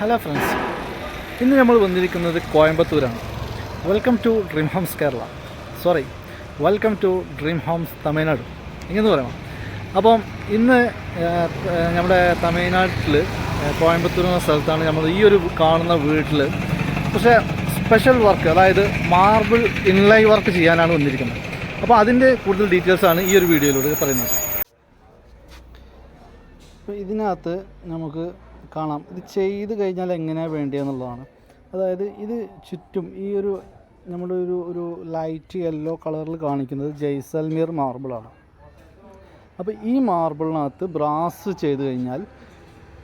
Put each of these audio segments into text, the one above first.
Hello friends ഇന്ന് നമ്മൾ വന്നിരിക്കുന്നത് കോയമ്പത്തൂരാണ്. Welcome to dream homes Kerala sorry welcome to dream homes Tamil Nadu ഇങ്ങനെ പറയാം. അപ്പം ഇന്ന് നമ്മുടെ തമിഴ്നാട്ടിൽ കോയമ്പത്തൂർ എന്ന സ്ഥലത്താണ് നമ്മൾ ഈ ഒരു കാണുന്ന വീട്ടിൽ പക്ഷേ സ്പെഷ്യൽ വർക്ക് അതായത് മാർബിൾ ഇൻലൈ വർക്ക് ചെയ്യാനാണ് വന്നിരിക്കുന്നത്. അപ്പോൾ അതിന്റെ കൂടുതൽ ഡീറ്റെയിൽസാണ് ഈ ഒരു വീഡിയോയിലൂടെ പറയുന്നത്. അപ്പോൾ ഇതിനകത്ത് നമുക്ക് കാണാം. ഇത് ചെയ്ത് കഴിഞ്ഞാൽ എങ്ങനെയാണ് വേണ്ടതെന്നുള്ളതാണ് അതായത് ഇത് ചുറ്റും ഈ ഒരു നമ്മുടെ ഒരു ഒരു ലൈറ്റ് യെല്ലോ കളറിൽ കാണിക്കുന്നത് ജയ്സൽമീർ മാർബിളാണ് അപ്പോൾ ഈ മാർബിളിനകത്ത് ബ്രാസ് ചെയ്ത് കഴിഞ്ഞാൽ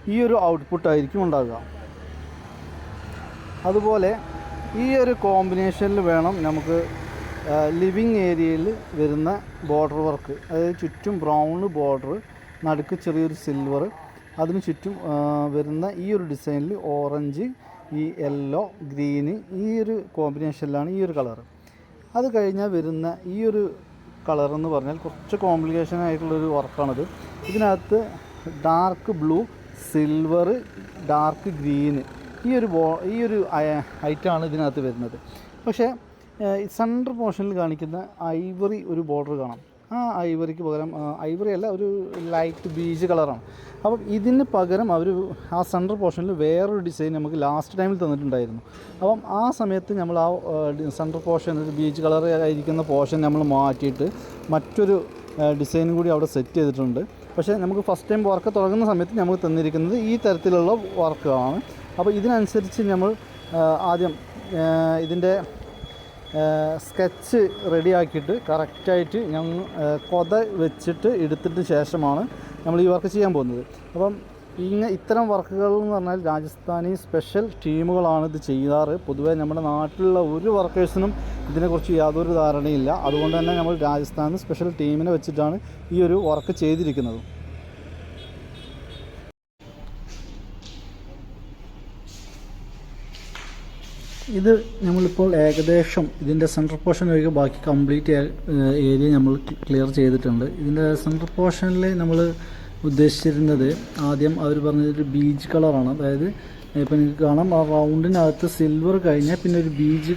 ഈ ഒരു ഔട്ട്പുട്ട് ആയിരിക്കും ഉണ്ടാകുക അതുപോലെ ഈ ഒരു കോമ്പിനേഷനിൽ വേണം നമുക്ക് ലിവിങ് ഏരിയയിൽ വരുന്ന ബോർഡർ വർക്ക് അതായത് ചുറ്റും ബ്രൗൺ ബോർഡർ നടുക്ക് ചെറിയൊരു സിൽവർ അതിന് ചുറ്റും വരുന്ന ഈ ഒരു ഡിസൈനിൽ ഓറഞ്ച് ഈ യെല്ലോ ഗ്രീന് ഈ ഒരു കോമ്പിനേഷനിലാണ് ഈ ഒരു കളർ അത് കഴിഞ്ഞാൽ വരുന്ന ഈ ഒരു കളർ എന്ന് പറഞ്ഞാൽ കുറച്ച് കോംപ്ലിക്കേഷൻ ആയിട്ടുള്ളൊരു വർക്കാണിത്. ഇതിനകത്ത് dark blue silver dark green ഈ ഒരു ബോ ഈ ഒരു ഐറ്റമാണ് ഇതിനകത്ത് വരുന്നത്. പക്ഷേ സെൻട്രൽ പോർഷനിൽ കാണിക്കുന്ന ഐവറി ഒരു ബോർഡർ കാണാം. ആ ഐവറിക്ക് പകരം ഐവറി അല്ല ഒരു ലൈറ്റ് ബീജ് കളറാണ് അപ്പം ഇതിന് പകരം അവർ ആ സെന്റർ പോർഷനിൽ വേറൊരു ഡിസൈൻ നമുക്ക് ലാസ്റ്റ് ടൈമിൽ തന്നിട്ടുണ്ടായിരുന്നു. അപ്പം ആ സമയത്ത് നമ്മൾ ആ സെന്റർ പോർഷൻ ഒരു ബീച്ച് കളർ ആയിരിക്കുന്ന പോർഷൻ നമ്മൾ മാറ്റിയിട്ട് മറ്റൊരു ഡിസൈനും കൂടി അവിടെ സെറ്റ് ചെയ്തിട്ടുണ്ട്. പക്ഷേ നമുക്ക് ഫസ്റ്റ് ടൈം വർക്ക് തുടങ്ങുന്ന സമയത്ത് നമുക്ക് തന്നിരിക്കുന്നത് ഈ തരത്തിലുള്ള വർക്കാണ് അപ്പോൾ ഇതിനനുസരിച്ച് നമ്മൾ ആദ്യം ഇതിന്റെ സ്കെച്ച് റെഡിയാക്കിയിട്ട് കറക്റ്റായിട്ട് ഞങ്ങൾ കൊത വെച്ചിട്ട് എടുത്തിട്ട് ശേഷമാണ് നമ്മൾ ഈ വർക്ക് ചെയ്യാൻ പോകുന്നത്. അപ്പം ഇങ്ങനെ ഇത്തരം വർക്കുകൾ എന്ന് പറഞ്ഞാൽ രാജസ്ഥാനി സ്പെഷ്യൽ ടീമുകളാണ് ഇത് ചെയ്യാറ്. പൊതുവേ നമ്മുടെ നാട്ടിലുള്ള ഒരു വർക്കേഴ്സിനും ഇതിനെക്കുറിച്ച് യാതൊരു ധാരണയില്ല. അതുകൊണ്ട് തന്നെ നമ്മൾ രാജസ്ഥാനിൽ സ്പെഷ്യൽ ടീമിനെ വെച്ചിട്ടാണ് ഈ ഒരു വർക്ക് ചെയ്തിരിക്കുന്നത്. ഇത് നമ്മളിപ്പോൾ ഏകദേശം ഇതിന്റെ സെൻട്രൽ പോർഷൻ ഒഴികെ ബാക്കി കംപ്ലീറ്റ് ഏരിയ നമ്മൾ ക്ലിയർ ചെയ്തിട്ടുണ്ട്. ഇതിന്റെ സെൻട്രൽ പോർഷനിൽ നമ്മൾ ഉദ്ദേശിച്ചിരുന്നത് ആദ്യം അവർ പറഞ്ഞത് ബീജ് കളറാണ് അതായത് ഇപ്പം നിങ്ങൾക്ക് കാണാം ആ റൗണ്ടിനകത്ത് സിൽവർ കഴിഞ്ഞാൽ പിന്നെ ഒരു ബീജ്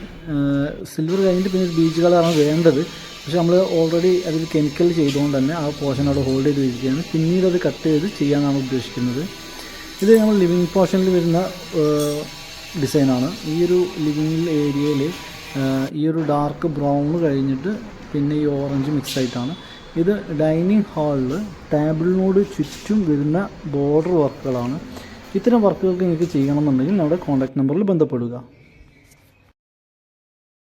സിൽവർ കഴിഞ്ഞിട്ട് പിന്നെ ഒരു ബീച്ച് കളറാണ് വേണ്ടത്. പക്ഷെ നമ്മൾ ഓൾറെഡി അതിൽ കെമിക്കൽ ചെയ്തുകൊണ്ട് തന്നെ ആ പോർഷൻ അവിടെ ഹോൾഡ് ചെയ്ത് വെച്ചിരിക്കുകയാണ്. പിന്നീട് അത് കട്ട് ചെയ്ത് ചെയ്യാനാണ് ഉദ്ദേശിക്കുന്നത്. ഇത് നമ്മൾ ലിവിങ് പോർഷനിൽ വരുന്ന ഡിസൈനാണ്. ഈ ഒരു ലിവിങ് ഏരിയയിൽ ഈ ഒരു ഡാർക്ക് ബ്രൗൺ കഴിഞ്ഞിട്ട് പിന്നെ ഈ ഓറഞ്ച് മിക്സ് ആയിട്ടാണ്. ഇത് ഡൈനിങ് ഹാളിൽ ടേബിളിനോട് ചുറ്റും വരുന്ന ബോർഡർ വർക്കുകളാണ്. ഇത്തരം വർക്കുകൾക്ക് നിങ്ങൾക്ക് ചെയ്യണമെന്നുണ്ടെങ്കിൽ നമ്മുടെ കോൺടാക്ട് നമ്പറിൽ ബന്ധപ്പെടുക.